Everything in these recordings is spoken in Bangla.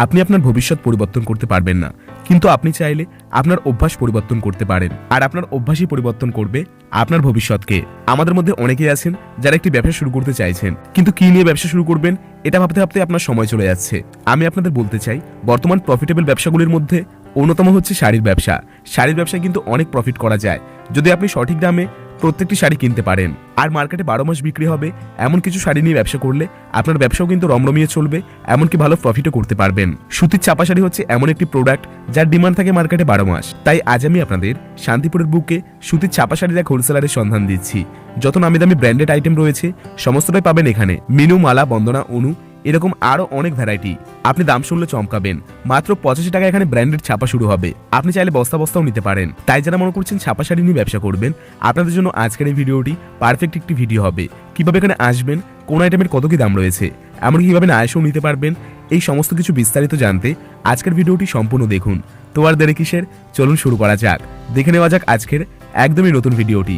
আপনি আপনার ভবিষ্যৎ পরিবর্তন করতে পারবেন না। কিন্তু আপনি চাইলে আপনার অভ্যাস পরিবর্তন করতে পারেন। আর আপনার অভ্যাসই পরিবর্তন করবে আপনার ভবিষ্যৎকে। আমাদের মধ্যে অনেকেই আছেন যারা একটি ব্যবসা শুরু করতে চাইছেন। কিন্তু কি নিয়ে ব্যবসা শুরু করবেন, এটা ভাবতে ভাবতে আপনার সময় চলে যাচ্ছে। আমি আপনাদের বলতে চাই, বর্তমান প্রফিটেবল ব্যবসাগুলির মধ্যে অন্যতম হচ্ছে শাড়ির ব্যবসা। শাড়ির ব্যবসায় কিন্তু অনেক প্রফিট করা যায়। যদি আপনি সঠিক দামে প্রত্যেকটি শাড়ি কিনতে পারেন। আর মার্কেটে বারো মাস বিক্রি হবে, এমন কিছু শাড়ি নিয়ে ব্যবসা করলে আপনার ব্যবসাও কিন্তু রমরমিয়ে চলবে, এমনকি ভালো প্রফিটও করতে পারবেন। সুতির চাপা শাড়ি হচ্ছে এমন একটি প্রোডাক্ট যার ডিমান্ড থাকে মার্কেটে বারো মাস। তাই আজ আমি আপনাদের শান্তিপুরের বুকে সুতির চাপা শাড়ির এক হোলসেলারের সন্ধান দিচ্ছি। যত নামি দামি ব্র্যান্ডেড আইটেম রয়েছে, সমস্তটাই পাবেন এখানে। মিনু, মালা, বন্দনা, অনু এরকম আরও অনেক ভ্যারাইটি আপনি দাম শুনলে চমকাবেন। মাত্র পঁচাশি টাকা এখানে ব্র্যান্ডেড ছাপা শুরু হবে। আপনি চাইলে বস্তা বস্তাও নিতে পারেন। তাই যারা মনে করছেন ছাপা শাড়ি নিয়ে ব্যবসা করবেন, আপনাদের জন্য আজকের এই ভিডিওটি পারফেক্ট একটি ভিডিও হবে। কীভাবে এখানে আসবেন, কোন আইটেমের কত কি দাম রয়েছে, এমনকি কীভাবে না আয়সও নিতে পারবেন, এই সমস্ত কিছু বিস্তারিত জানতে আজকের ভিডিওটি সম্পূর্ণ দেখুন। তো আর দেরি কিসের? চলুন শুরু করা যাক। দেখে নেওয়া যাক আজকের একদমই নতুন ভিডিওটি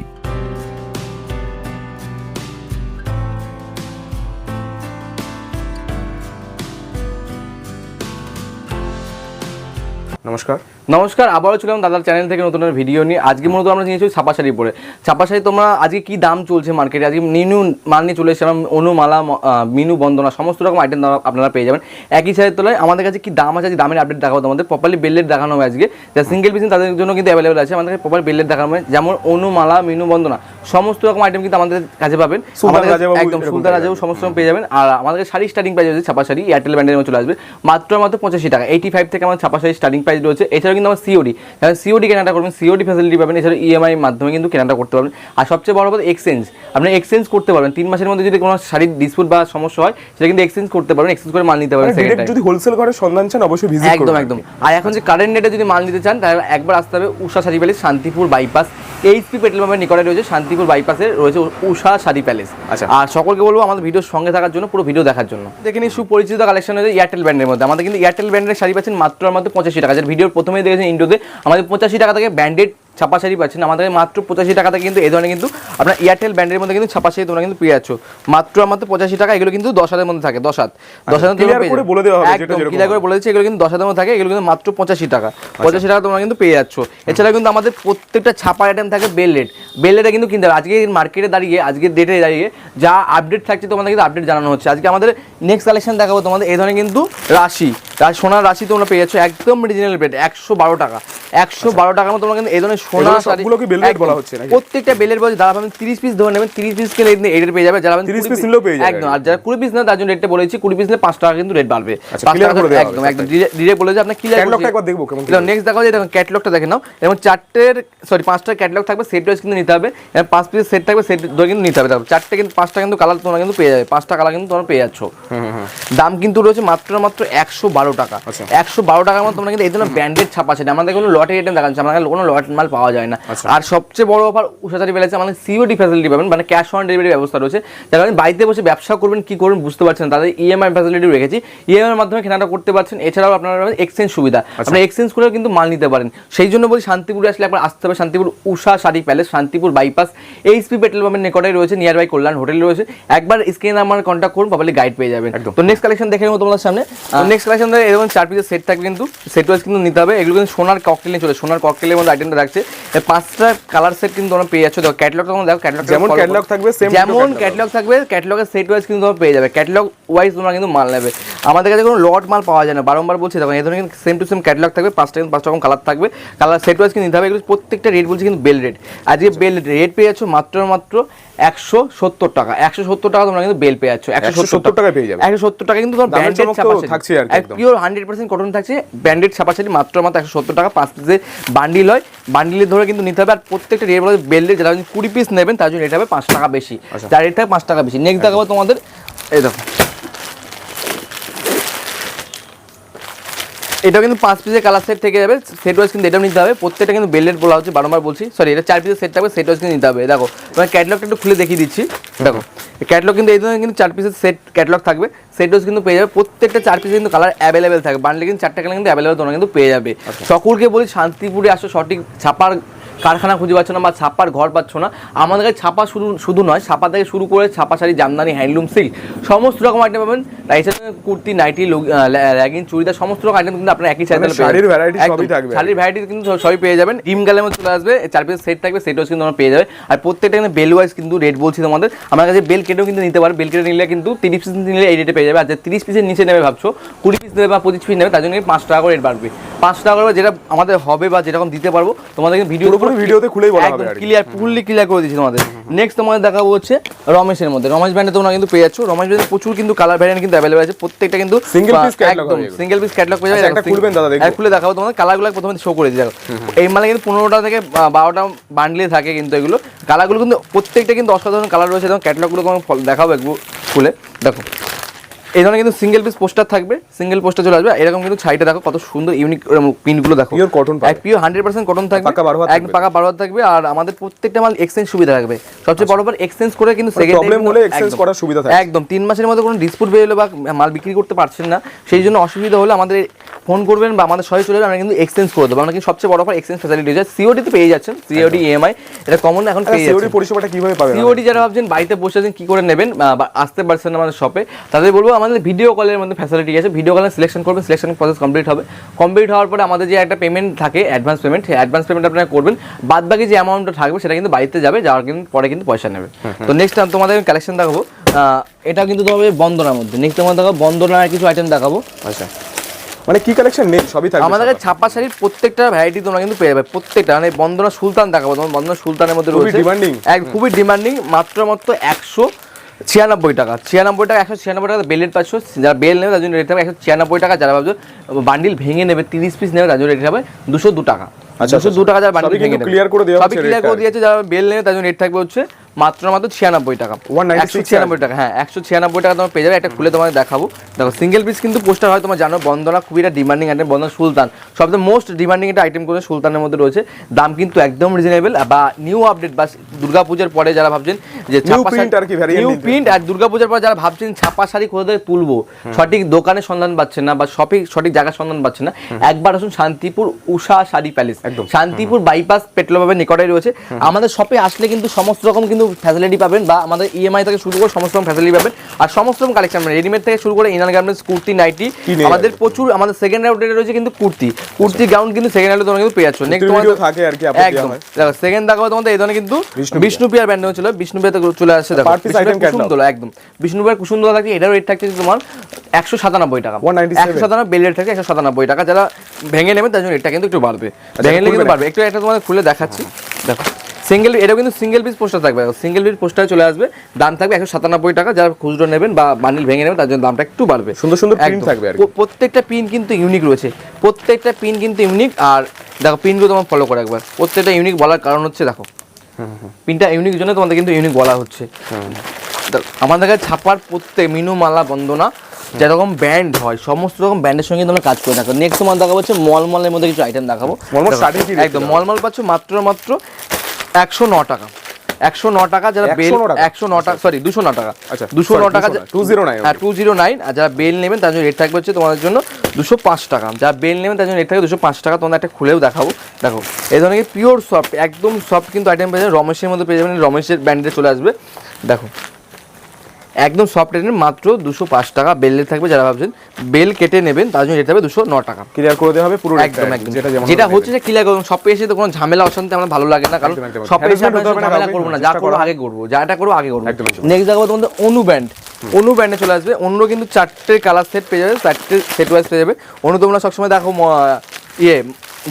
নমস্কার। নমস্কার আবারও ছিলাম দাদার চ্যানেল থেকে নতুন ভিডিও নিয়ে। আজকে মূলত আমরা নিয়েছি ছাপা শাড়ি পরে। ছাপা শাড়ি তোমরা আজকে কি দাম চলছে মার্কেটে আজকে নিনু মাল নিয়ে চলে এসেছিলাম অনুমালা মিনু বন্দনা সমস্ত রকম আইটেম আপনারা পেয়ে যাবেন। একই শাড়ির তোলায় আমাদের কাছে কি দাম আছে? আজকে দামের আপডেট দেখাবো তোমাদের। প্রপারলি বেলেট দেখানো হবে আজকে। যা সিঙ্গেল পিস তাদের জন্য কিন্তু অ্যাভেলেবল আছে। আমাদের কাছে প্রপার বেলেট দেখানো হবে যেমন অনুমালা মিনু বন্দনা সমস্ত রকম আইটেম কিন্তু আমাদের কাছে পাবেন। আমাদের একদম সুলতান রাজাবু সমস্ত রকম পেয়ে যাবেন। আর আমাদের শাড়ি স্টার্টিং প্রাইস রয়েছে ছাপা শাড়ি এয়ারটেল ব্যান্ডের মধ্যে চলে আসবে। মাত্র মাত্র পঁচাশি টাকা। এইটি ফাইভ থেকে আমার ছাপা শাড়ি স্টার্টিং প্রাইস রয়েছে। এছাড়াও কিন্তু আমার সিওডি যারা সিওডি কেনাটা করবেন সিওডি ফ্যাসিলিটি পাবেন এছাড়া ইএমআই মাধ্যমে কিন্তু কেনাটা করতে পারবেন। আর সবচেয়ে বড় কথা এক্সচেঞ্জ আপনি এক্সচেঞ্জ করতে পারবেন। তিন মাসের মধ্যে যদি কোনো শাড়ির ডিসপুট বা সমস্যা হয় সেটা কিন্তু এক্সচেঞ্জ করতে পারবেন এক্সচেঞ্জ করে মাল নিতে পারবেন যদি হোলসেল ঘরে সন্ধান চান অবশ্যই ভিজিট একদম একদম। আর এখন যে কারেন্ট রেটে যদি মাল নিতে চান তাহলে একবার আসতে হবে Usha sari palace Shantipur bypass HP petrol পাম্পের নিকটে রয়েছে শান্তিপুর বাইপাসে রয়েছে উষা শাড়ি প্যালেস আচ্ছা। আর সকলকে বলব আমাদের ভিডিওর সঙ্গে থাকার জন্য পুরো ভিডিও দেখার জন্য। দেখে নিই সুপরিচিত কালেকশন হয়েছে এয়ারটেল ব্র্যান্ডের মধ্যে। আমাদের কিন্তু এয়ারটেল ব্র্যান্ডের শাড়ি পাচ্ছেন মাত্র আর মাত্র পঁচাশি টাকা। যার ভিডিওর প্রথমেই দেখেছেন ইন্ডোতে আমাদের পঁচাশি টাকা থেকে ব্র্যান্ডেড ছাপা শাড়ি পাচ্ছেন। আমাদের মাত্র পঁচাশি টাকা থেকে কিন্তু এই ধরনের কিন্তু আপনার এয়ারটেল ব্র্যান্ডের মধ্যে কিন্তু ছাপা শাড়ি তোমরা কিন্তু পেয়ে যাচ্ছ। মাত্র আমাদের পঁচাশি টাকা এগুলো কিন্তু দশ হাজারের মধ্যে থাকে দশ হাত। দশ হাজার করে বলে দেওয়া একদম ক্লিয়ার করে বলে দিচ্ছি এগুলো কিন্তু দশ হাজার মধ্যে থাকে এগুলো কিন্তু মাত্র পঁচাশি টাকা। পঁচাশি টাকা তোমরা কিন্তু পেয়ে যাচ্ছ। এছাড়া কিন্তু আমাদের প্রত্যেকটা ছাপা আইটেম থাকে বেল রেট বেল রেটে কিন্তু কিনতে হবে। আজকে মার্কেটে দাঁড়িয়ে আজকের ডেটে দাঁড়িয়ে যা আপডেট থাকছে তোমাদের কিন্তু আপডেট জানানো হচ্ছে। আজকে আমাদের নেক্সট কালেকশন দেখাবো তোমাদের এই ধরনের কিন্তু রাশি। রাশি সোনার রাশি তোমরা পেয়ে যাচ্ছ একদম রিজনেবল রেট একশো বারো টাকা। একশো বারো টাকার মতো কিন্তু এই ধরনের সোনা সবগুলোকে bell বলা হচ্ছে? প্রত্যেকটা বেলের বলছে যারা পাবেন তিরিশ পিস ধরে নেবেন তিরিশ পিস খেলে এই রেট পেয়ে যাবে যারা 30 piece নিলেও পেয়ে যাবে। একদম আর যারা কুড়ি পিস নেন তার জন্য রেটটা বলেছি কুড়ি পিস নিলে পাঁচ টাকা কিন্তু রেট বাড়বে। আচ্ছা, একদম একদম ডিরেক্ট বলেছে আপনার ক্লিয়ার একবার দেখব কেমন নেক্সট দেখো যে দেখুন ক্যাটলগটা দেখে নাও। এবং চারটের সরি পাঁচটা ক্যাটলগ থাকবে সেট ওয়াইজ কিন্তু নিতে হবে। এবং পাঁচ পিস সেট থাকবে সেট ধরে কিন্তু নিতে হবে। চারটে কিন্তু পাঁচটা কিন্তু কালার তোমরা কিন্তু পেয়ে যাবে পাঁচটা কালার কিন্তু তোমরা পেয়ে যাচ্ছ। দাম কিন্তু রয়েছে মাত্র মাত্র একশো বারো টাকা। আচ্ছা। একশো বারো টাকার মধ্যে তোমরা কিন্তু এই ধরনের ব্র্যান্ডেড ছাপা আছে আমাদের কোনো লটের আইটেম দেখাচ্ছে আমাদের কোনো লট মাল পাওয়া যায় না। আচ্ছা। আর সবচেয়ে বড় অফার উষাচারি বেলাছে আমাদের সিওডি ফ্যাসিলিটি পাবেন মানে ক্যাশ অন ডেলিভারি ব্যবস্থা রয়েছে। যারা বাড়িতে বসে ব্যবসা করবেন কি করবেন বুঝতে পারছেন তাদের ইএমআই ফ্যাসিলিটি রেখেছি। ইএমআই এর মাধ্যমে কেনাটা করতে পারছেন এছাড়াও আপনারা এক্সচেঞ্জ সুবিধা। আপনারা এক্সচেঞ্জ করেও কিন্তু মাল নিতে পারেন। সেই জন্য বলি শান্তিপুরে আসলে একবার আসতে হবে Shantipur Usha sari palace Shantipur bypass HP petrol পাম্পের নিকটে রয়েছে নিয়ার বাই কল্যাণ হোটেল রয়েছে। একবার স্ক্রিনে আমার কন্ট্যাক্ট করুন প্রপারলি গাইড পেয়ে যাবেন। তো নেক্সট কালেকশন দেখে নেব তোমাদের সামনে। নেক্সট কালেকশন এরকম চার পিসের সেট থাকবে কিন্তু সেট ওয়াইজ কিন্তু নিতে হবে। এগুলো কিন্তু সোনার ককটেল নিয়ে চলে সোনার ককটেলের মধ্যে আইটেমটা রাখছে। পাঁচটা কালার সেট কিন্তু তোমরা পেয়ে যাচ্ছ। দেখো ক্যাটলগ তোমরা দেখো ক্যাটলগ যেমন catalog থাকবে, যেমন ক্যাটলগ থাকবে ক্যাটলগের সেট ওয়াইজ কিন্তু তোমরা পেয়ে যাবে। ক্যাটলগ ওয়াইজ তোমরা কিন্তু মাল নেবে। আমাদের কাছে কোনো লট মাল পাওয়া যায় না। বারংবার বলছি দেখো এই ধরনের কিন্তু সেম টু সেম ক্যাটলগ থাকবে পাঁচটা কিন্তু পাঁচ রকম কালার থাকবে। কালার সেট ওয়াইজ কিন্তু নিতে হবে এগুলো প্রত্যেকটা রেট বলছি কিন্তু বেল রেট আজকে বেল রেট পেয়ে যাচ্ছ মাত্র মাত্র একশো সত্তর টাকা। একশো সত্তর টাকা তোমরা কিন্তু বেল পেয়ে যাচ্ছ। একশো সত্তর টাকা পেয়ে যাবে। একশো সত্তর টাকা কিন্তু তোমার ব্র্যান্ডেড থাকছে আর পিওর হান্ড্রেড পার্সেন্ট কটন থাকছে। ব্র্যান্ডেড ছাপাছাড়ি মাত্র মাত্র একশো সত্তর টাকা পাঁচ পিসের বান্ডিল হয়। বান্ডিলে ধরে কিন্তু নিতে হবে আর প্রত্যেকটা রেট বলে বেল রেট যারা কুড়ি পিস নেবেন তার জন্য রেট হবে পাঁচ টাকা বেশি। আচ্ছা। যার রেট থাকে পাঁচ টাকা বেশি। নেক্সট দেখাবো তোমাদের এই দেখো। এটা কিন্তু পাঁচ পিসের কালার সেট থেকে যাবে সেট ওয়াইজ কিন্তু এটাও নিতে হবে। প্রত্যেকটা কিন্তু বেলেট বলা হচ্ছে বারবার বলছি। সরি এটা চার পিসের সেট থাকবে সেট ওয়াইজ কিন্তু নিতে হবে। দেখো তোমার ক্যাটলগটা একটু খুলে দেখিয়ে দিচ্ছি। দেখো ক্যাটলগ কিন্তু এই ধরনের কিন্তু চার পিসের সেট ক্যাটলগ থাকবে। সেট ওয়াইজ কিন্তু পেয়ে যাবে প্রত্যেকটা চার পিসে কিন্তু কালার অ্যাভেলেবেল থাকবে বান্ডলে কিন্তু চারটা কালার কিন্তু অ্যাভেলেবেল তোমরা কিন্তু পেয়ে যাবে। সকলকে বলি শান্তিপুরে আসো সঠিক ছাপার কারখানা খুঁজে পাচ্ছ না বা ছাপার ঘর পাচ্ছ না আমাদের কাছে ছাপা শুধু শুধু নয় ছাপা থেকে শুরু করে ছাপা শাড়ি জামদানি হ্যান্ডলুম সিল্ক সমস্ত রকম আইটেম পাবেন। এছাড়া কুর্তি নাইটি লেগিং চুড়িদার সমস্ত রকম আইটেম কিন্তু আপনার একই মানে শাড়ির সবই থাকবে। শাড়ির ভ্যারাইটি কিন্তু সব- সবই পেয়ে যাবেন। ডিম গালের মধ্যে চলে আসবে চার পিস সেট থাকবে সেটও কিন্তু আমরা পেয়ে যাবে। আর প্রত্যেকটা কিন্তু বেল ওয়াইজ কিন্তু রেট বলছি তোমাদের। আমার কাছে বেল কেটেও কিন্তু নিতে পারে। বেল কেটে নিলে কিন্তু তিরিশ পিস নিলে এই রেটে পেয়ে যাবে। আর যে তিরিশ পিসের নিচে নেবে ভাবছ কুড়ি পিস নেবে বা পঁচিশ পিস নেবে তার জন্য পাঁচ টাকা করে রেট বাড়বে। পাঁচ টাকা করে যেটা আমাদের হবে বা যেরকম দিতে পারব তোমাদের ভিডিও ভিডিওতে খুলেই বলা হবে ক্লিয়ার ফুললি ক্লিয়ার করে দিচ্ছি তোমাদের। নেক্সট তোমাদের দেখাবো হচ্ছে রমেশের মধ্যে। রমেশ ব্র্যান্ডে তোমরা কিন্তু পেয়ে যাচ্ছ। রমেশ ব্র্যান্ডে প্রচুর কিন্তু কালার ভ্যারিয়েন্ট কিন্তু অ্যাভেলেবল আছে। প্রত্যেকটা কিন্তু piece catalog একদম সিঙ্গেল পিস ক্যাটলগ পেয়ে আচ্ছা, যাবে একটা খুলবেন দাদা। খুলে দেখাবো তোমাদের। কালারগুলো প্রথমে শো করে দিই দেখো। এই মালে কিন্তু পনেরোটা থেকে বারোটা বান্ডলে থাকে কিন্তু এগুলো। কালারগুলো কিন্তু প্রত্যেকটা কিন্তু অসাধারণ কালার রয়েছে। এবং ক্যাটলগুলো ফল- দেখাবো একটু খুলে। দেখো। এই ধরনের কিন্তু সিঙ্গেল পিস পোস্টার থাকবে সিঙ্গেল পোস্টার চলে আসবে। এরকম কিন্তু ছাইটা দেখো কত সুন্দর ইউনিক প্রিন্টগুলো দেখো। Cotton পাবে। পিওর হান্ড্রেড পার্সেন্ট কটন থাকবে। পাকা বারো একদম থাকবে। পাকা বারো থাকবে। আর আমাদের প্রত্যেকটা মাল এক্সচেঞ্জ সুবিধা থাকবে। সবচেয়ে বড় বার এক্সচেঞ্জ করে কিন্তু মানে second problem হলে একদম। করার সুবিধা থাকে। একদম। তিন মাসের মধ্যে কোনো ডিসপুট বেরোলো বা মাল বিক্রি করতে পারছেন না সেই জন্য অসুবিধা হলে আমাদের ফোন করবেন বা আমাদের সবাই চলে যাবে আমরা কিন্তু এক্সচেঞ্জ করে দেবো। আমরা কিন্তু সবচেয়ে বড় অফার এক্সচেঞ্জ ফ্যাসিলিটি রয়েছে। সিওডিতে পেয়ে যাচ্ছেন। সিওডি ইএমআই এটা কমন এখন পেয়ে সিওরি যাচ্ছেন। পরিষেবাটা কীভাবে পাবেন সিওডি যারা ভাবছেন বাড়িতে বসে আছেন কি করে নেবেন? বা আসতে পারছেন আমাদের শপে তাদের বলব আমাদের ভিডিও কলের মধ্যে ফ্যাসিলিটি আছে। ভিডিও কলে সিলেকশন করবেন সিলেকশন প্রসেস কমপ্লিট হবে। কমপ্লিট হওয়ার পরে আমাদের যে একটা পেমেন্ট থাকে অ্যাডভান্স পেমেন্ট সেই অ্যাডভান্স পেমেন্ট আপনারা করবেন। বাদ বাকি যে অ্যামাউন্টটা থাকবে সেটা কিন্তু বাড়িতে যাবে যাওয়ার কিন্তু পরে কিন্তু পয়সা নেবে। তো নেক্সট তোমাদের কালেকশন দেখাবো। এটা কিন্তু তোমাদের বন্দনার মধ্যে। নেক্সট তোমাদের দেখাবো বন্দনার কিছু আইটেম দেখাবো। আচ্ছা। মানে কি কালেকশন নেই? সবই থাকবে আমাদের কাছে ছাপা শাড়ির প্রত্যেকটা ভ্যারাইটি তোমরা কিন্তু পেয়ে যাবে প্রত্যেকটা। মানে বন্দনা সুলতান দেখাবো তোমার বন্দনা সুলতানের মধ্যে খুবই রয়েছে। এক খুবই ডিমান্ডিং মাত্র মাত্র একশো ছিয়ানব্বই টাকা ছিয়ানব্বই টাকা একশো ছিয়ানব্বই টাকা বেলেট পাচ্ছ। যারা বেল নেবে তার জন্য রেট হবে একশো ছিয়ানব্বই টাকা যারা ভাবছ বান্ডিল ভেঙে নেবে তিরিশ পিস নেবে তার জন্য রেট হবে দুশো দু টাকা। আচ্ছা, দুশো দু টাকা যারা বান্ডিল ভেঙে নেবে। clear করে দেওয়া ক্লিয়ার করে দিয়েছে যারা বেল নেবে তার জন্য রেট থাকবে হচ্ছে মাত্র মাত্র ছিয়ানব্বই টাকা। একশো ছিয়ানব্বই টাকা হ্যাঁ একশো ছিয়ানব্বই টাকা তোমার পেয়ে যাবে একটা খুলে তোমাদের দেখাবো। দেখো সিঙ্গেল পিস কিন্তু পোস্টার হয় তোমার জানো বন্দনা খুবই একটা ডিমান্ডিং আইটেম বন্দনা সুলতান। সবথেকে মোস্ট ডিমান্ডিং একটা আইটেম করে সুলতানের মধ্যে রয়েছে। দাম কিন্তু একদম রিজনেবল বা নিউ আপডেট বা দুর্গাপূজার পরে যারা ভাবছেন যে ছাপা নিউ প্রিন্ট আর দুর্গাপূজার পর যারা ভাবছেন ছাপা শাড়ি কোথা থেকে তুলবো সঠিক দোকানের সন্ধান পাচ্ছেন না বা সঠিক সঠিক জায়গার সন্ধান পাচ্ছেন না একবার আসুন শান্তিপুর উষা শাড়ি প্যালেস একদম। শান্তিপুর বাইপাস পেট্রোল পাম্পের নিকটে রয়েছে। আমাদের শপে আসলে কিন্তু সমস্ত রকম কিন্তু ফ্যাসিলিটি পাবেন বা আমাদের ইএমআই থেকে শুরু করে সমস্ত রকম ফ্যাসিলিটি পাবেন। আর সমস্ত রকম কালেকশন রেডিমেড থেকে শুরু করে ইনার গার্মেন্টস কুর্তি নাইটি আমাদের প্রচুর আমাদের সেকেন্ড রাউন্ডে রয়েছে কিন্তু কুর্তি। কুর্তি গ্রাউন্ড কিন্তু সেকেন্ড রাউন্ডে তোমরা কিন্তু পেয়ে যাচ্ছ। নেক্সট video থাকে আর কি, একদম। দেখো সেকেন্ড দেখাবো তোমাদের এই ধরনের কিন্তু বিষ্ণুপ্রিয়া। বিষ্ণুপ্রিয়ার ব্যান্ড ছিল। বিষ্ণুপ্রিয়াতে চলে আসছে দেখো। কুসুমদোলা একদম। বিষ্ণুপ্রিয়ার কুসুমদোলা থাকছে এটার রেট থাকছে তোমার একশো সাতানব্বই টাকা। একশো সাতানব্বই বেল রেট থাকে একশো সাতানব্বই টাকা। যারা ভেঙে নেবে তার জন্য রেটটা কিন্তু একটু বাড়বে। ভেঙে নিলে কিন্তু বাড়বে। একটু একটা তোমাদের খুলে দেখাচ্ছি। দেখো। সিঙ্গেল এটাও কিন্তু সিঙ্গেল পিস পোস্টার থাকবে। সিঙ্গেল পিস পোস্টার চলে আসবে। দাম থাকবে একশো সাতানব্বই টাকা। যারা খুচরো নেবেন বা বান্ডিল ভেঙে নেবেন তার জন্য দামটা একটু বাড়বে। সুন্দর সুন্দর থাকবে প্রত্যেকটা পিন কিন্তু ইউনিক রয়েছে। প্রত্যেকটা পিন কিন্তু ইউনিক আর দেখো পিনগুলো তোমার ফলো করে একবার। প্রত্যেকটা ইউনিক বলার কারণ হচ্ছে দেখো। পিনটা ইউনিক জন্য তোমাদের কিন্তু ইউনিক বলা হচ্ছে। দেখো, আমাদের কাছে ছাপার প্রত্যেক মিনু মালা বন্দনা যেরকম ব্যান্ড হয় সমস্ত রকম ব্যান্ডের সঙ্গে তোমরা কাজ করে থাকো নেক্সট তোমার দেখাবো হচ্ছে মলমলের মধ্যে কিছু আইটেম দেখাবো। একদম মলমল পাচ্ছ মাত্র মাত্র একশো ন টাকা। একশো ন টাকা যারা বেল? একশো ন টাকা? সরি দুশো ন টাকা। আচ্ছা, দুশো ন টাকা টাকা 209, 209 হ্যাঁ টু জিরো নাইন আর যারা বেল নেবেন তার জন্য রেট থাকবে হচ্ছে তোমাদের জন্য দুশো পাঁচ টাকা। যারা বেল নেবেন তার জন্য রেট থাকবে দুশো পাঁচ টাকা তোমাদের একটা খুলেও দেখাবো। দেখো এই ধরনের পিওর সফট একদম সফট কিন্তু আইটেম পেয়ে যাবেন। রমেশের মধ্যে পেয়ে যাবেন রমেশের ব্র্যান্ডে চলে আসবে। দেখো একদম সফট আইটেম মাত্র দুশো পাঁচ টাকা বেলের থাকবে যারা ভাবছেন বেল কেটে নেবেন তার জন্য রেট থাকবে দুশো ন টাকা। ক্লিয়ার করে দেওয়া হবে পুরো একদম একদম। যেটা হবে। হচ্ছে যে ক্লিয়ার করুন শপে এসে তো কোনো ঝামেলা অশান্তি আমার ভালো লাগে না কারণ। শপে এসে আমরা হবে ঝামেলা করব না যা করব আগে করব যাটা করব আগে করব। নেক্সট দেখাবো তোমাদের অনু ব্যান্ড অনু ব্যান্ডে চলে আসবে অন্য কিন্তু চারটে কালার সেট পেয়ে যাবে চারটে সেট ওয়াইজ পেয়ে যাবে। অনু তোমরা সবসময় দেখো ইয়ে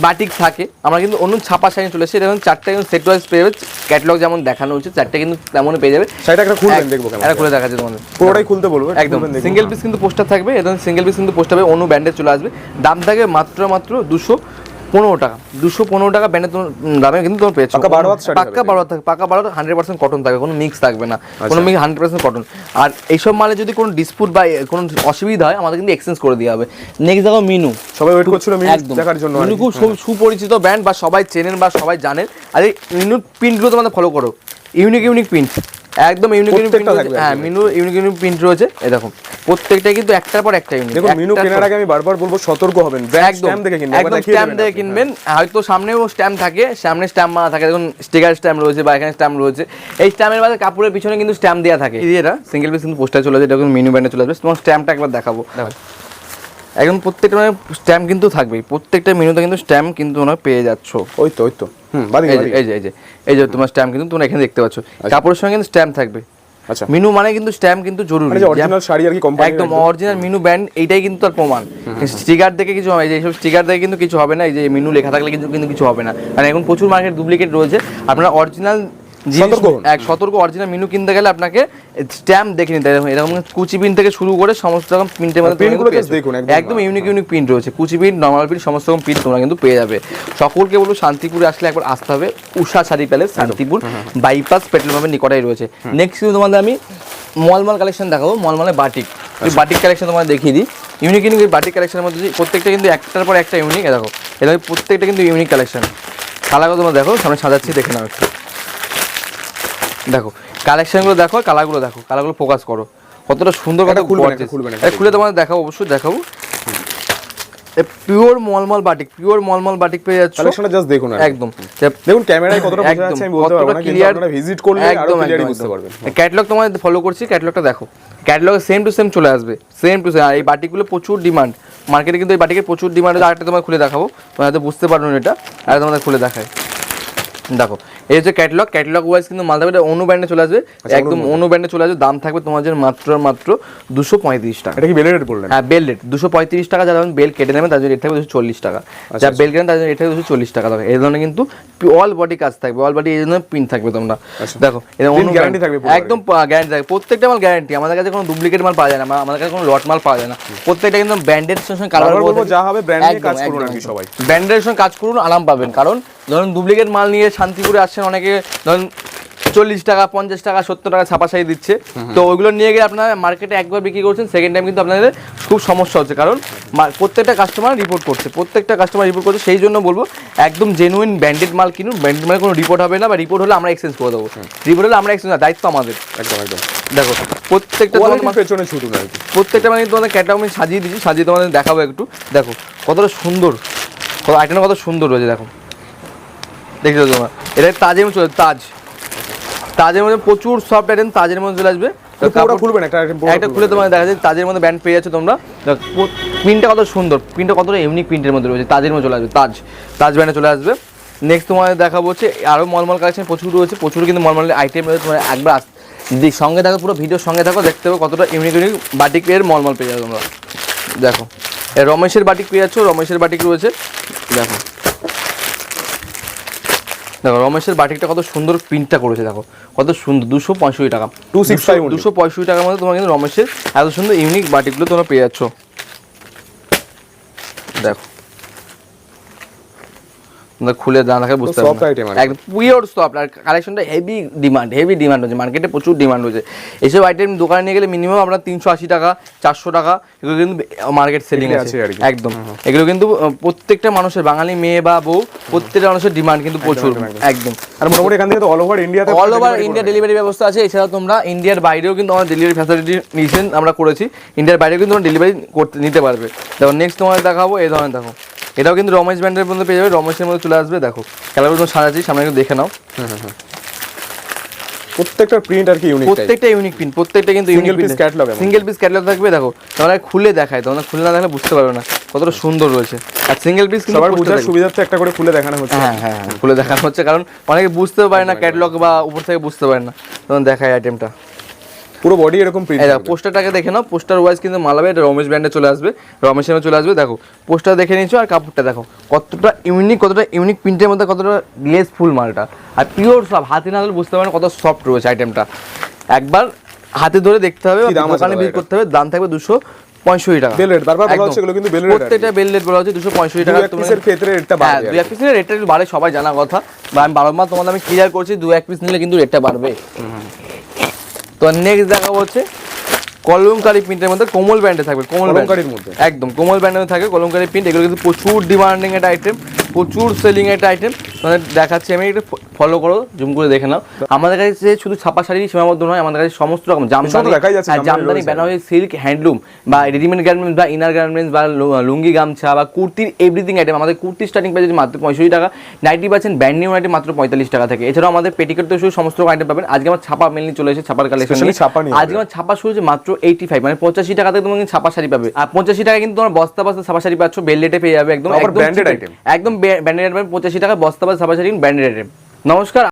বাটিক থাকে আমরা কিন্তু অন্য ছাপা সাইন চলে এসেছি। এটা কিন্তু চারটে কিন্তু সেট ওয়াইজ পেয়ে যাবে। ক্যাটলগ যেমন দেখানো হচ্ছে চারটে কিন্তু তেমনই পেয়ে যাবে। শাড়িটা একটা খুলবেন, দেখব খুলে দেখাচ্ছি তোমাদের। পুরোটাই খুলতে বলব একদম। সিঙ্গেল পিস কিন্তু পোস্টার থাকবে এবং সিঙ্গেল পিস কিন্তু পোস্টার হবে অন্য ব্যান্ডে চলে আসবে। দাম থাকবে মাত্র মাত্র দুশো। পনেরো টাকা। দুশো পনেরো টাকা ব্যান্ডে তোমার দামে কিন্তু তোমার পেয়েছ। পাকা বারো শাড়ি বারো থাকবে পাকা বারো হান্ড্রেড পার্সেন্ট কটন থাকবে কোনো মিক্স থাকবে না। কোনো মিক্স হান্ড্রেড পার্সেন্ট কটন আর এইসব মালে যদি কোনো ডিসপুট বা কোনো অসুবিধা হয় আমাদের কিন্তু এক্সচেঞ্জ করে দেওয়া হবে। নেক্সট দেখো মিনু। সবাই ওয়েট করছিল একদম। দেখার জন্য মিনু খুব সুপরিচিত ব্র্যান্ড বা সবাই চেনেন বা সবাই জানেন। আর এই মিনু প্রিন্টগুলো তোমাদের ফলো করো। ইউনিক ইউনিক প্রিন্ট একদম ইউনিক ইউনিক প্রিন্ট থাকবে হ্যাঁ। মিনু ইউনিক ইউনিক প্রিন্ট রয়েছে। এই দেখো প্রত্যেকটাই কিন্তু একটার পর একটা ইউনিক দেখুন মিনু কেনার আগে আমি বারবার বলব সতর্ক হবেন। স্ট্যাম্প দেখে কিনবেন একদম স্ট্যাম্প দেখে কিনবেন। হয়তো সামনেও স্ট্যাম্প থাকে সামনে স্ট্যাম্প মারা থাকে। দেখুন স্টিকার স্ট্যাম্প রয়েছে বা এখানে স্ট্যাম্প রয়েছে। এই স্ট্যাম্পের বাদে কাপড়ের পিছনে কিন্তু স্ট্যাম্প দেওয়া থাকে। এই এটা সিঙ্গেল পিস কিন্তু পোস্টার চলে যায় দেখুন মেনু ব্যান্ডে চলে আসবে। তোমার স্ট্যাম্পটা একবার দেখাবো। দেখো। একদম প্রত্যেকটা মানে স্ট্যাম্প কিন্তু থাকবেই। প্রত্যেকটা মেনুতে কিন্তু স্ট্যাম্প কিন্তু তোমরা পেয়ে যাচ্ছ। ওই তো ওই তো। হুম এই যে এই যে। এই যে তোমার স্ট্যাম্প কিন্তু তোমরা এখানে দেখতে পাচ্ছ। কাপড়ের সঙ্গে কিন্তু স্ট্যাম্প থাকবে। আচ্ছা। মিনু মানে কিন্তু স্ট্যাম্প কিন্তু জরুরি। মানে অরিজিনাল শাড়ি আর কি কোম্পানি একদম অরিজিনাল মিনু ব্যান্ড এইটাই কিন্তু তার প্রমাণ। স্টিকার দেখে কিছু হবে এইসব স্টিকার দেখে কিন্তু কিছু হবে না এই যে মিনু লেখা থাকলে কিন্তু কিন্তু কিছু হবে না। মানে এখন প্রচুর মার্কেট ডুপ্লিকেট রয়েছে। আপনারা অরিজিনাল সতর্ক এক সতর্ক অরিজিনাল মিনু কিনতে গেলে আপনাকে স্ট্যাম্প দেখে নিতে হবে। এরকম কুচি পিন থেকে শুরু করে সমস্ত রকম প্রিন্টের মধ্যে দেখুন, একদম। ইউনিক ইউনিক প্রিন্ট রয়েছে। কুচি প্রিন্ট নর্মাল প্রিন্ট সমস্ত রকম প্রিন্ট তোমরা কিন্তু পেয়ে যাবে। সকলকে বলব শান্তিপুরে আসলে একবার আসতে হবে। Usha sari palace Shantipur. Bypass petrol পাম্পের নিকটাই রয়েছে। নেক্সট কিন্তু তোমাদের আমি মলমল কালেকশন দেখাবো। মলমলে বাটিক বাটিক কালেকশন তোমাদের দেখিয়ে দিই। ইউনিক ইউনিক বাটিক কালেকশনের মধ্যে প্রত্যেকটা কিন্তু একটার পর একটা ইউনিক দেখো। এটা প্রত্যেকটা কিন্তু ইউনিক কালেকশন কালারগুলো তোমরা দেখো সামনে সাজাচ্ছি দেখে নাও একটু। দেখো কালেকশনগুলো দেখো কালারগুলো দেখো কালারগুলো ফোকাস করো। কতটা সুন্দর এটা এটা খুলে তোমাদের দেখাবো অবশ্যই দেখাবো। Pure mulmul batik pure mulmul batik পেয়ে যাচ্ছ। কালেকশনটা জাস্ট দেখুন একদম। দেখুন ক্যামেরায় কতটা বোঝা যাচ্ছে আমি বলতে পারব না কিন্তু আপনারা ভিজিট করলে আরও ক্লিয়ারলি বুঝতে। পারবেন। ক্যাটলগ তোমাদের ফলো করছি ক্যাটলগটা দেখো। ক্যাটলগ সেম টু সেম চলে আসবে সেম টু সেম আর এই বাটিকগুলো প্রচুর ডিমান্ড মার্কেটে কিন্তু এই বাটিকের প্রচুর ডিমান্ড আছে আরেকটা তোমার খুলে দেখাবো। তোমরা হয়তো বুঝতে পারো না এটা আর তোমাদের খুলে দেখায়। দেখো এই হচ্ছে ক্যাটলগ ক্যাটলগ ওয়াইজ কিন্তু মালদা এটা অনু ব্র্যান্ডে চলে আসবে। একদম অনু ব্র্যান্ডে চলে আসবে দাম থাকবে তোমাদের মাত্র মাত্র দুশো পঁয়ত্রিশ টাকা। এটা কি বেলেটেড বললেন? হ্যাঁ বেল রেট দুশো পঁয়ত্রিশ টাকা যারা বেল কেটে নেবেন জন্য রেট থাকবে দুশো চল্লিশ টাকা। যা বেল কেটেন জন্য রেট থাকবে দুশো চল্লিশ টাকা। দেখো এই ধরনের কিন্তু অল বডি কাজ থাকবে অল বডি এই জন্য পিন থাকবে তোমরা। দেখো এটা guarantee থাকবে একদম গ্যারান্টি থাকবে। প্রত্যেকটা মাল গ্যারান্টি আমাদের কাছে কোনো ডুপ্লিকেট মাল পাওয়া যায় না। আমাদের কাছে কোনো লট মাল পাওয়া যায় না। প্রত্যেকটা কিন্তু ব্র্যান্ডেড সঙ্গে কালার বলব যা হবে নিয়ে কাজ করুন সবাই। ব্র্যান্ডের সঙ্গে কাজ করুন আরাম পাবেন। কারণ ধরুন ডুপ্লিকেট মাল নিয়ে শান্তিপুরে আসছেন অনেকে ধরুন চল্লিশ টাকা পঞ্চাশ টাকা সত্তর টাকা ছাপাশাই দিচ্ছে। তো ওইগুলো নিয়ে গিয়ে আপনারা মার্কেটে একবার বিক্রি করছেন সেকেন্ড টাইম কিন্তু আপনাদের খুব সমস্যা হচ্ছে। কারণ প্রত্যেকটা কাস্টমার রিপোর্ট করছে প্রত্যেকটা কাস্টমার রিপোর্ট করছে। সেই জন্য বলব একদম জেনুইন ব্র্যান্ডেড মাল কিনুন ব্র্যান্ডেড মাল কোনো রিপোর্ট হবে না বা রিপোর্ট হলে আমরা এক্সচেঞ্জ করে দেবো। রিপোর্ট হলে আমরা এক্সচেঞ্জ দায়িত্ব আমাদের। একদম একদম। দেখো প্রত্যেকটা পেছনে কি। প্রত্যেকটা মানে তোমাদের ক্যাটাগরি আমি সাজিয়ে দিচ্ছি সাজিয়ে তোমাদের দেখাবো একটু। দেখো কতটা সুন্দর আইটেমটা কত সুন্দর রয়েছে দেখো। দেখছ তোমরা। এটা তাজের মধ্যে তাজ। তাজের মধ্যে প্রচুর সফট আইটেম তাজের মধ্যে চলে আসবে। পুরোটা একটা একটা খুলে। তোমাদের দেখা যাচ্ছে তাজের মধ্যে ব্যান্ড পেয়ে যাচ্ছ তোমরা। প্রিন্টটা কত সুন্দর। প্রিন্টটা কতটা ইউনিক প্রিন্টের মধ্যে রয়েছে তাজের মধ্যে চলে আসবে তাজ। তাজ ব্যান্ডে চলে আসবে। নেক্সট তোমাদের দেখাবো হচ্ছে আরও মলমল কালেকশন প্রচুর রয়েছে প্রচুর কিন্তু মলমলের আইটেম রয়েছে তোমার একবার সঙ্গে থাকো পুরো ভিডিওর সঙ্গে থাকো দেখতে হবে কতটা ইউনিক ইউনিক বাটিক এর মলমল পেয়ে যাবে তোমরা। দেখো। রমেশের বাটিক পেয়ে যাচ্ছ রমেশের বাটিক রয়েছে। দেখো। দেখো রমেশের বাটিকটা কত সুন্দর প্রিন্টটা করেছে দেখো। কত সুন্দর দুশো পঁয়ষট্টি টাকা। টু সিক্স ফাইভ দুশো পঁয়ষট্টি টাকার মধ্যে তোমার কিন্তু রমেশের এত সুন্দর ইউনিক বাটিকগুলো তোমরা পেয়ে যাচ্ছ। দেখো। খুলে না দেখে বুঝতে soft পারবে item আর না। কি। একদম পিওর সফট আর কালেকশনটা হেভি ডিমান্ড হেভি ডিমান্ড হচ্ছে মার্কেটে প্রচুর ডিমান্ড হচ্ছে। এইসব আইটেম দোকানে নিয়ে গেলে মিনিমাম আপনার তিনশো আশি টাকা চারশো টাকা এগুলো কিন্তু মার্কেট সেলিং আছে। একদম। এগুলো কিন্তু প্রত্যেকটা মানুষের বাঙালি মেয়ে বা বউ প্রত্যেকটা মানুষের ডিমান্ড কিন্তু প্রচুর। একদম আর মোটামুটি এখান থেকে তো অল ওভার ইন্ডিয়াতে অল ওভার ইন্ডিয়া ডেলিভারি ব্যবস্থা আছে। এছাড়া তোমরা ইন্ডিয়ার বাইরেও কিন্তু আমাদের ডেলিভারি ফ্যাসিলিটি নিয়েছেন আমরা করেছি। ইন্ডিয়ার বাইরেও কিন্তু তোমরা ডেলিভারি করতে নিতে পারবে। দেখো নেক্সট তোমাদের দেখাবো এই ধরনের দেখো। এটাও কিন্তু রমেশ ব্র্যান্ডের মধ্যে পেয়ে যাবে। রমেশের মধ্যে চলে আসবে দেখো। তোমার সাজাচ্ছি সামনে একটু দেখে নাও। প্রত্যেকটা প্রিন্ট আর কি ইউনিক প্রত্যেকটা ইউনিক পিন প্রত্যেকটা কিন্তু সিঙ্গেল পিস ক্যাটালগ থাকবে দেখো। তোমরা খুলে দেখায় তোমরা খুলে না দেখলে বুঝতে পারবে না কতটা সুন্দর রয়েছে। আর সিঙ্গেল পিস কিন্তু সবার বোঝার সুবিধার্থে একটা করে খুলে দেখানো হচ্ছে। হ্যাঁ হ্যাঁ হ্যাঁ, খুলে দেখানো হচ্ছে কারণ অনেকে বুঝতেও পারে না ক্যাটালগ বা উপর থেকে বুঝতে পারে না। তখন দেখায় আইটেমটা পুরো বডি এরকম প্রিন্ট পোস্টারটাকে দেখে নাও পোস্টার ওয়াইজ কিন্তু মালাবে এটা রমেশ ব্র্যান্ডে চলে আসবে মধ্যে চলে আসবে দেখো পোস্টার দেখে নিয়েছো আর কাপড়টা দেখো কতটা ইউনিক কতটা ইউনিক প্রিন্টের মধ্যে কতটা গ্লেসফুল মালটা। আর পিওর সব হাতে না ধরে বুঝতে পারেন কত সফট রয়েছে আইটেমটা একবার হাতে ধরে দেখতে হবে দাম বা আছে দোকানে দাদা করতে হবে দাম থাকবে দুশো পঁয়ষট্টি টাকা। বারবার বলা। হচ্ছে এগুলো কিন্তু। প্রত্যেকটা বেল বলা হচ্ছে দুশো পঁয়ষট্টি টাকা। পিসের ক্ষেত্রে রেটটা হ্যাঁ বাড়বে দু এক পিসের রেটটা একটু বাড়ে সবাই জানা কথা। বা আমি বারবার তোমাদের আমি ক্লিয়ার করছি দু এক পিস নিলে কিন্তু রেটটা বাড়বে। তো নেক্সট দেখাবো হচ্ছে কলমকারি প্রিন্টের মধ্যে কোমল ব্যান্ডে থাকবে কোমল। কলমকারীর মধ্যে? একদম কোমল ব্যান্ডের থাকে কলমকারি প্রিন্ট এগুলো কিন্তু প্রচুর ডিমান্ডিং একটা আইটেম প্রচুর সেলিং একটা আইটেম মানে দেখাচ্ছি আমি একটা ফলো করো জুম করে দেখে নাও। আমাদের কাছে শুধু ছাপা শাড়ি সীমাবদ্ধ নয় আমাদের কাছে সমস্ত রকম জামদানি হ্যাঁ, জামদানি বেনারসি সিল্ক হ্যান্ডলুম বা রেডিমেড গার্মেন্টস বা ইনার গার্মেন্টস বা লুঙ্গি গামছা বা কুর্তির এভরিথিং আইটেম আমাদের কুর্তি স্টার্টিং প্রাইস মাত্র পঁয়ষট্টি টাকা ninety percent brand new item মাত্র পঁয়তাল্লিশ টাকা থাকে। এছাড়াও আমাদের পেটিকোট তো শুধু সমস্ত রকম আইটেম পাবেন। আজকে আমার ছাপা মেনলি চলে এসেছে ছাপার কালেকশন আজকে আমার ছাপা শুরু হচ্ছে মাত্র এইটি ফাইভ মানে পঁচাশি টাকা থেকে তুমি ছাপা শাড়ি পাবে। আর পঁচাশি টাকা কিন্তু তোমার বস্তা বস্তা ছাপা শাড়ি পাচ্ছ বেল পেয়ে যাবে একদম branded cheap একদম ব্র্যান্ডেড আইটেম পঁচাশি টাকা বস্তা বস্তা ছাপা শাড়ি ব্র্যান্ডেড আইটেম নমস্কার